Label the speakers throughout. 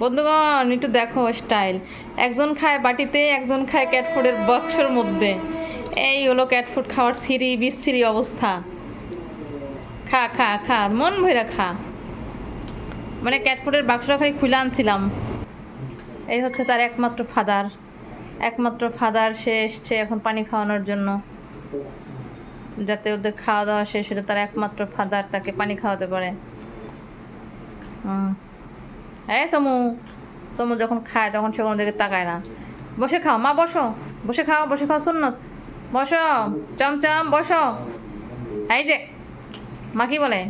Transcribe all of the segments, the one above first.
Speaker 1: বন্ধুগণ, একটু দেখো স্টাইল একজন খায় বাটিতে, একজন খায় ক্যাটফুডের বক্সের মধ্যে। এই হলো ক্যাটফুড খাওয়ার সিঁড়ি বিচ্ছিরি অবস্থা। খা খা খা, মন ভৈরা খা। মানে ক্যাটফুডের বাক্সটা খালি খুলে আনছিলাম। এই হচ্ছে তার একমাত্র ফাদার একমাত্র ফাদার সে এসছে এখন পানি খাওয়ানোর জন্য। যাতে ওদের খাওয়া দাওয়া শেষ হলে তার একমাত্র ফাদার তাকে পানি খাওয়াতে পারে। হুম। হ্যাঁ সমু সমু যখন খায় তখন সে কোনো দিকে তাকায় না। বসে খাও মা বসো। বসে খাও বসে খাও শূন্য বসো চমচম বসো। এই যে মা কি বলে?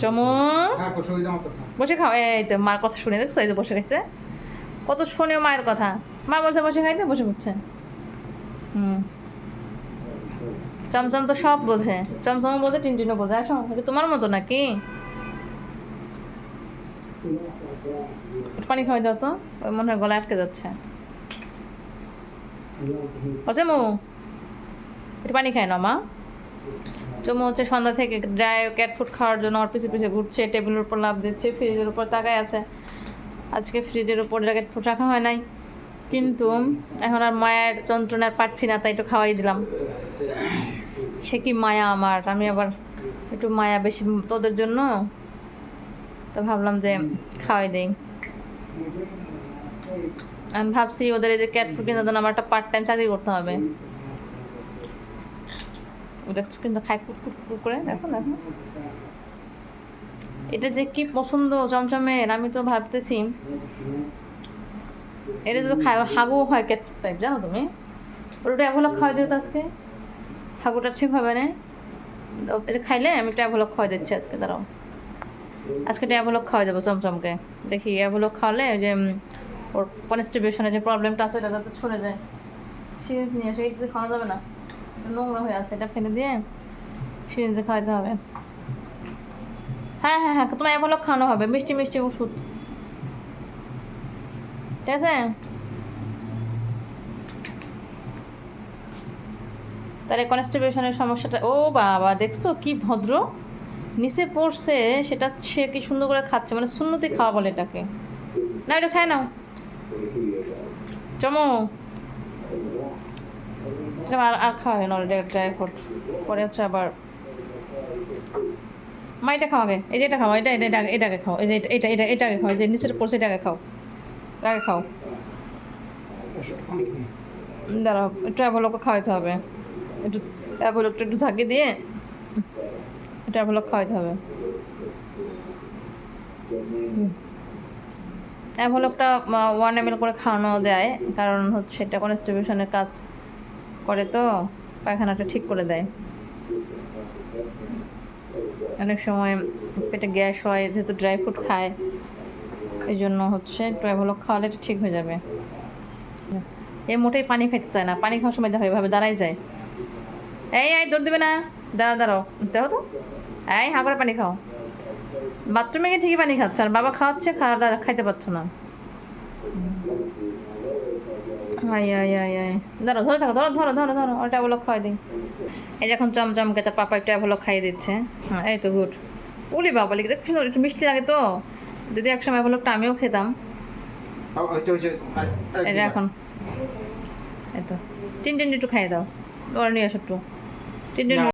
Speaker 1: চমু।
Speaker 2: হ্যাঁ।
Speaker 1: বসে খাও। এই তো মার কথা শুনে দেখছ? এই যে বসে খাইছে। কত শোনেও মায়ের কথা। মা বলছে বসে খাইতে বসে বুঝছে হুম। চমচম তো সব বোঝে। চমচম বোঝে টিনটিনও বোঝে। আসো তোমার মতো নাকি? পানি খাওয়াই দাও তো ওই মনে হয় গলা আটকে যাচ্ছে। আছে মু একটু পানি খায় না মা। চমু হচ্ছে সন্ধ্যা থেকে ড্রাই ক্যাট ফুড খাওয়ার জন্য ওর পিছিয়ে পিছিয়ে ঘুরছে টেবিলের উপর লাভ দিচ্ছে ফ্রিজের উপর তাকায় আছে। আজকে ফ্রিজের উপর ক্যাট ফুড রাখা হয় নাই, কিন্তু এখন আর মায়ের যন্ত্রণার পাচ্ছি না, তাই একটু খাওয়াই দিলাম। সে কি মায়া আমার, আমি আবার একটু মায়া বেশি তোদের জন্য তো ভাবলাম যে খাওয়াই দেই। আমি ভাবছি ওদের এই যে ক্যাট ফুড জন্য আমার একটা পার্ট টাইম চাকরি করতে হবে। দেখছ কিন্তু খাই কুট কুট কুট করে। দেখো দেখো। এটা যে কি পছন্দ চমচমের আমি তো ভাবতেছি। এটা তো খাই হাগু হয় ক্যাট টাইপ জানো তুমি? ওটা ট্যাবলক খাওয়াই দিও তো আজকে। হাগুটা ঠিক হবে না। এটা খাইলে আমি ট্যাবলক খাওয়াই দিচ্ছি আজকে দাঁড়াও। আজকে ট্যাবলক খাওয়া দেবো চমচমকে। দেখি ট্যাবলক খাওয়ালে যে ওর কনস্টিবিউশনের যে প্রবলেমটা আছে, ওটা যাতে ছড়ে যায়। সিরিজ নিয়ে এসে এইটা খাওয়া যাবে না। নোংরা হয়ে আছে, এটা ফেলে দিয়ে সিরিঞ্জে খাওয়াতে হবে। হ্যাঁ হ্যাঁ হ্যাঁ তোমার এভালো খাওয়ানো হবে, মিষ্টি মিষ্টি ওষুধ। ঠিক আছে? তাহলে কনস্টিবিউশনের সমস্যাটা, ও বাবা, দেখছ কি ভদ্র? নিচে পড়ছে, সেটা সে কি সুন্দর করে খাচ্ছে? মানে শূন্যতে খাওয়া বলে এটাকে। না, এটা খায় নাও। চমো। আর আর খাওয়াবে না ড্রাই ফ্রুট পরে হচ্ছে আবার মা, এটা খাও আগে। এই যে এটা খাও, এটা এটা এটা এটাকে খাও। এই যে এটা এটা এটা এটাকে খাও। যে নিচের পড়ছে এটাকে খাও। এটাকে খাও। দাঁড়াও ট্রাভেলকে খাওয়াইতে হবে। একটু ট্রাভেলকটা একটু ঝাঁকি দিয়ে। ট্রাভেলক খাওয়াইতে হবে। অ্যাভলকটা ওয়ান এম করে খাওয়ানো দেয় কারণ হচ্ছে এটা কনস্টিবিউশনের কাজ করে তো, পায়খানাটা ঠিক করে দেয়। অনেক সময় পেটে গ্যাস হয়, যেহেতু ড্রাই ফ্রুট খায়, এই জন্য হচ্ছে ট্রাভেলক খাওয়ালে এটা ঠিক হয়ে যাবে। এ মোটেই পানি খাইতে চায় না, পানি খাওয়ার সময় দেখো এভাবে দাঁড়াই যায়। এই এই, দৌড় দেবে না। দাঁড়াও দাঁড়াও। দেখো তো। এই হা করে পানি খাও। বাথরুমে গিয়ে ঠিকই পানি খাচ্ছে আর বাবা খাওয়াচ্ছে খাওয়াটা খাইতে পারছ না। আই আই আই আই ধরো ধরো থাকো ধরো ধরো ধরো ধরো ওটা বলো খাওয়াই দিই। এই যখন চমচমকে তার পাপা একটু বলো খাইয়ে দিচ্ছে। হ্যাঁ এই তো গুড। উলি বাবা লিখে সুন্দর একটু মিষ্টি লাগে তো। যদি একসময় বলোটা আমিও খেতাম। এটা এখন। এই তো। টিন টিন একটু খাইয়ে দাও। ওরা নিয়ে আসো একটু। Tin tin